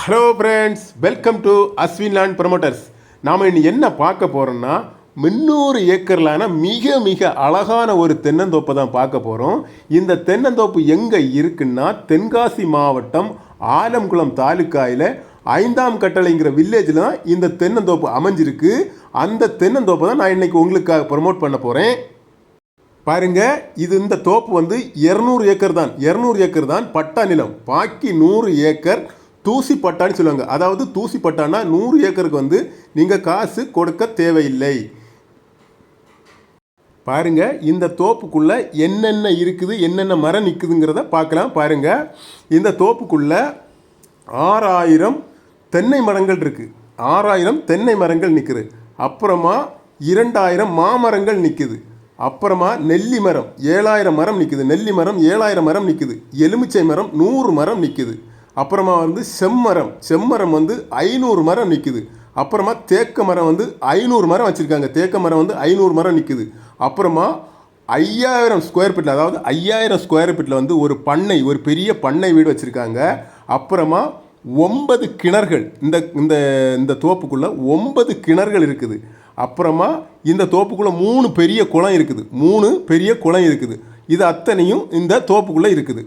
Hello friends welcome to Ashwin land promoters நாம் இனி என்ன பார்க்க போகிறோம்னா முந்நூறு ஏக்கர்லான மிக மிக அழகான ஒரு தென்னந்தோப்பை தான் பார்க்க போகிறோம் இந்த தென்னந்தோப்பு எங்கே இருக்குன்னா தென்காசி மாவட்டம் ஆலம்குளம் தாலுக்காயில் ஐந்தாம் கட்டளைங்கிற வில்லேஜில் தான் இந்த தென்னந்தோப்பு அமைஞ்சிருக்கு. அந்த தென்னந்தோப்பை தான் நான் இன்னைக்கு உங்களுக்காக ப்ரமோட் பண்ண போகிறேன் பாருங்க இது இந்த தோப்பு வந்து இரநூறு ஏக்கர் தான். இரநூறு ஏக்கர் தான் பட்டா நிலம். பாக்கி நூறு ஏக்கர் தூசி பட்டான்னு சொல்லுவாங்க. அதாவது தூசி பட்டான்னா நூறு ஏக்கருக்கு வந்து நீங்கள் காசு கொடுக்க தேவையில்லை. பாருங்க இந்த தோப்புக்குள்ள என்னென்ன இருக்குது என்னென்ன மரம் நிற்குதுங்கிறத பார்க்கலாம் பாருங்க. இந்த தோப்புக்குள்ள ஆறாயிரம் தென்னை மரங்கள் இருக்கு. ஆறாயிரம் தென்னை மரங்கள் நிற்குது அப்புறமா இரண்டாயிரம் மாமரங்கள் நிற்குது அப்புறமா நெல்லி மரம் ஏழாயிரம் மரம் நிற்குது நெல்லி மரம் ஏழாயிரம் மரம் நிற்குது எலுமிச்சை மரம் நூறு மரம் நிற்குது அப்புறமா வந்து செம்மரம். செம்மரம் வந்து ஐநூறு மரம் நிற்குது அப்புறமா தேக்க மரம் வந்து ஐநூறு மரம் வச்சுருக்காங்க. தேக்க மரம் வந்து ஐநூறு மரம் நிற்குது அப்புறமா ஐயாயிரம் ஸ்கொயர் ஃபீட்டில் அதாவது ஐயாயிரம் ஸ்கொயர் ஃபீட்டில் வந்து ஒரு பண்ணை ஒரு பெரிய பண்ணை வீடு வச்சுருக்காங்க. அப்புறமா ஒன்பது கிணறுகள். இந்த இந்த இந்த தோப்புக்குள்ளே ஒன்பது கிணறுகள் இருக்குது. அப்புறமா இந்த தோப்புக்குள்ளே மூணு பெரிய குளம் இருக்குது. மூணு பெரிய குளம் இருக்குது. இது அத்தனையும் இந்த தோப்புக்குள்ளே இருக்குது.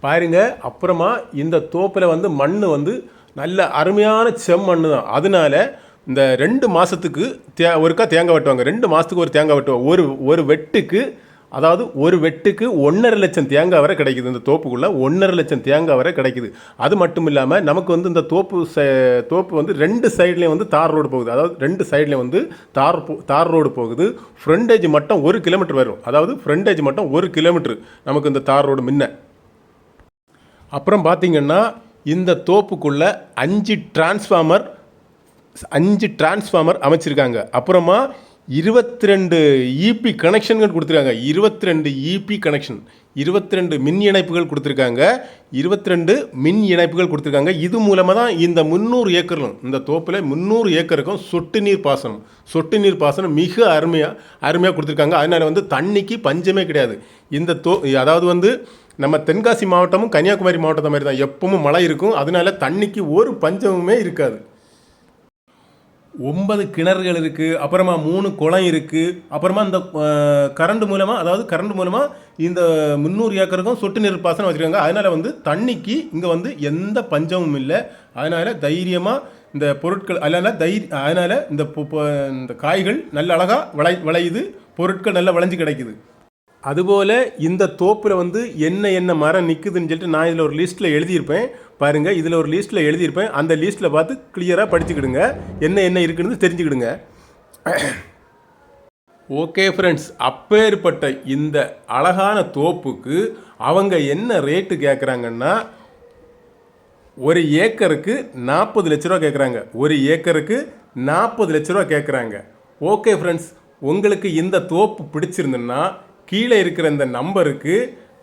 பாருங்க அப்புறமா இந்த தோப்பில் வந்து மண் வந்து நல்ல அருமையான செம்மண் தான். அதனால இந்த ரெண்டு மாதத்துக்கு தே ஒருக்கா தேங்காய் வெட்டுவாங்க. ரெண்டு மாதத்துக்கு ஒரு தேங்காய் வெட்டுவாங்க ஒரு ஒரு வெட்டுக்கு அதாவது ஒரு வெட்டுக்கு ஒன்றரை லட்சம் தேங்காய் வரை கிடைக்குது இந்த தோப்புக்குள்ளே. ஒன்றரை லட்சம் தேங்காய் வரை கிடைக்குது. அது மட்டும் இல்லாமல் நமக்கு வந்து இந்த தோப்பு ச- தோப்பு வந்து ரெண்டு சைட்லேயும் வந்து தார் ரோடு போகுது. அதாவது ரெண்டு சைட்லேயும் வந்து தார் போ- தார் ரோடு போகுது. ஃப்ரண்டேஜ் மட்டும் ஒரு கிலோமீட்டர் வரும். அதாவது ஃப்ரண்டேஜ் மட்டும் ஒரு கிலோமீட்டர் நமக்கு இந்த தார் ரோடு முன்ன. அப்புறம் பார்த்திங்கன்னா இந்த தோப்புக்குள்ளே அஞ்சு டிரான்ஸ்ஃபார்மர் அஞ்சு டிரான்ஸ்ஃபார்மர் அமைச்சிருக்காங்க. அப்புறமா இருபத்தி ரெண்டு இபி கனெக்ஷன்கள் கொடுத்துருக்காங்க. இருபத்தி ரெண்டு இபி கனெக்ஷன் இருபத்தி ரெண்டு மின் இணைப்புகள் கொடுத்துருக்காங்க. இருபத்தி ரெண்டு மின் இணைப்புகள் கொடுத்துருக்காங்க. இது மூலமாக தான் இந்த முந்நூறு ஏக்கரும் இந்த தோப்பில் முந்நூறு ஏக்கருக்கும் சொட்டு நீர் பாசனம் சொட்டு நீர் பாசனம் மிக அருமையாக அருமையாக கொடுத்துருக்காங்க. அதனால் வந்து தண்ணிக்கு பஞ்சமே கிடையாது. இந்த தோ அதாவது வந்து நம்ம தென்காசி மாவட்டமும் கன்னியாகுமரி மாவட்டத்தை மாதிரி தான் எப்பவும் மழை இருக்கும். அதனால தண்ணிக்கு ஒரு பஞ்சமுமே இருக்காது. ஒன்பது கிணறுகள் இருக்குது அப்புறமா மூணு குளம் இருக்குது அப்புறமா இந்த கரண்ட் மூலமாக அதாவது கரண்ட் மூலமாக இந்த முந்நூறு ஏக்கருக்கும் சொட்டு நீர் பாசனம் வச்சுருக்காங்க. அதனால் வந்து தண்ணிக்கு இங்கே வந்து எந்த பஞ்சமும் இல்லை. அதனால் தைரியமாக இந்த பொருட்கள் அதனால் தை அதனால் இந்த இந்த காய்கள் நல்ல அழகாக விளை விளையுது. பொருட்கள் நல்லா விளைஞ்சு கிடைக்குது. அதுபோல் இந்த தோப்பில் வந்து என்ன என்ன மரம் நிற்குதுன்னு சொல்லிட்டு நான் இதில் ஒரு லிஸ்ட்டில் எழுதியிருப்பேன். பாருங்கள் இதில் ஒரு லிஸ்ட்டில் எழுதியிருப்பேன். அந்த லிஸ்ட்டில் பார்த்து கிளியராக படிச்சுக்கிடுங்க. என்ன என்ன இருக்குன்னு தெரிஞ்சுக்கிடுங்க. ஓகே ஃப்ரெண்ட்ஸ் அப்பேற்பட்ட இந்த அழகான தோப்புக்கு அவங்க என்ன ரேட்டு கேட்குறாங்கன்னா ஒரு ஏக்கருக்கு நாற்பது லட்ச ரூபா கேட்குறாங்க ஒரு ஏக்கருக்கு நாற்பது லட்ச ரூபா கேட்குறாங்க ஓகே ஃப்ரெண்ட்ஸ் உங்களுக்கு இந்த தோப்பு பிடிச்சிருந்துன்னா கீழே இருக்கிற இந்த நம்பருக்கு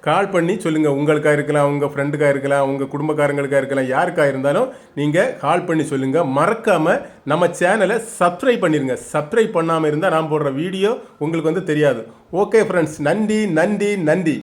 கால் பண்ணி சொல்லுங்கள் உங்களுக்காக இருக்கலாம் உங்கள் ஃப்ரெண்டுக்காக இருக்கலாம் உங்கள் குடும்பக்காரங்களுக்காக இருக்கலாம் யாருக்காக இருந்தாலும் நீங்கள் கால் பண்ணி சொல்லுங்கள் மறக்காமல் நம்ம சேனலை சப்ஸ்கிரைப் பண்ணிடுங்க சப்ஸ்கிரைப் பண்ணாமல் இருந்தால் நான் போடுற வீடியோ உங்களுக்கு வந்து தெரியாது. ஓகே ஃப்ரெண்ட்ஸ் நன்றி நன்றி நன்றி.